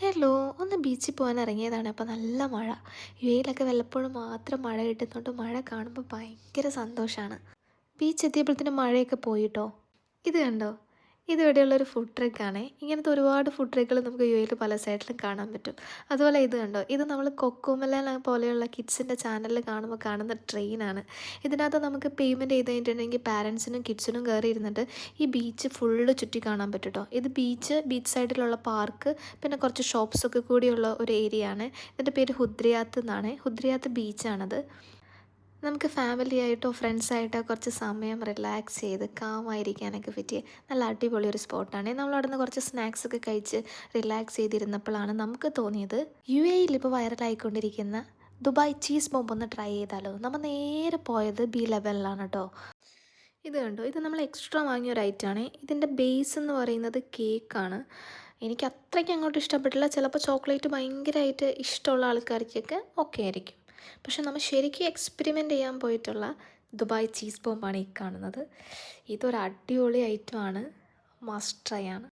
Hello ഒന്ന് ബീച്ചിൽ പോകാൻ ഇറങ്ങിയതാണ്. അപ്പോൾ നല്ല മഴ. യു എയിലൊക്കെ വല്ലപ്പോഴും മാത്രം മഴ കിട്ടുന്നുണ്ട് മഴ കാണുമ്പോൾ ഭയങ്കര സന്തോഷമാണ് ബീച്ച് എത്തിയപ്പോഴത്തേനും മഴയൊക്കെ പോയിട്ടോ ഇത് കണ്ടോ? ഇത് ഇവിടെയുള്ളൊരു ഫുഡ് ട്രിക്കാണ് ഇങ്ങനത്തെ ഒരുപാട് ഫുഡ് ട്രക്കുകൾ നമുക്ക് യു എയിൽ പല സൈഡിലും കാണാൻ പറ്റും. അതുപോലെ ഇത് കണ്ടോ? ഇത് നമ്മൾ കൊക്കുമല പോലെയുള്ള കിഡ്സിന്റെ ചാനലിൽ കാണുമ്പോൾ കാണുന്ന ട്രെയിനാണ് ഇതിനകത്ത് നമുക്ക് പേയ്മെന്റ് ചെയ്ത് കഴിഞ്ഞിട്ടുണ്ടെങ്കിൽ പാരൻസിനും കിഡ്സിനും കയറി ഇരുന്നിട്ട് ഈ ബീച്ച് ഫുള്ള് ചുറ്റി കാണാൻ പറ്റും ഇത് ബീച്ച് ബീച്ച് സൈഡിലുള്ള പാർക്ക് പിന്നെ കുറച്ച് ഷോപ്സൊക്കെ കൂടിയുള്ള ഒരു ഏരിയ ആണ്. ഇതിന്റെ പേര് ഹുദ്രിയാത്ത് എന്നാണ്. ഹുദ്രിയാത്ത് ബീച്ചാണത് നമുക്ക് ഫാമിലി ആയിട്ടോ ഫ്രണ്ട്സായിട്ടോ കുറച്ച് സമയം റിലാക്സ് ചെയ്ത് കാമായിരിക്കാനൊക്കെ പറ്റിയ നല്ല അടിപൊളി ഒരു സ്പോട്ടാണ് നമ്മൾ അവിടെ നിന്ന് കുറച്ച് സ്നാക്സ് ഒക്കെ കഴിച്ച് റിലാക്സ് ചെയ്തിരുന്നപ്പോഴാണ് നമുക്ക് തോന്നിയത് യു എയിൽ ഇപ്പോൾ വൈറലായിക്കൊണ്ടിരിക്കുന്ന ദുബായ് ചീസ് ബോംബ് ഒന്ന് ട്രൈ ചെയ്താലോ? നമ്മൾ നേരെ പോയത് ബി ലെവലിലാണ് കേട്ടോ ഇത് കണ്ടോ? ഇത് നമ്മൾ എക്സ്ട്രാ വാങ്ങിയ ഒരു ഐറ്റമാണ് ഇതിന്റെ ബേസ് എന്ന് പറയുന്നത് കേക്കാണ് എനിക്ക് അത്രയ്ക്ക് അങ്ങോട്ട് ഇഷ്ടപ്പെട്ടില്ല. ചിലപ്പോൾ ചോക്ലേറ്റ് ഭയങ്കരമായിട്ട് ഇഷ്ടമുള്ള ആൾക്കാർക്കൊക്കെ ഓക്കെ ആയിരിക്കും. പക്ഷെ നമ്മൾ ശരിക്കും എക്സ്പെരിമെന്റ് ചെയ്യാൻ പോയിട്ടുള്ള ദുബായ് ചീസ് ബോംബാണ് ഈ കാണുന്നത്. ഇതൊരു അടിപൊളി ഐറ്റമാണ് മസ്റ്റ് ട്രൈ ആണ്.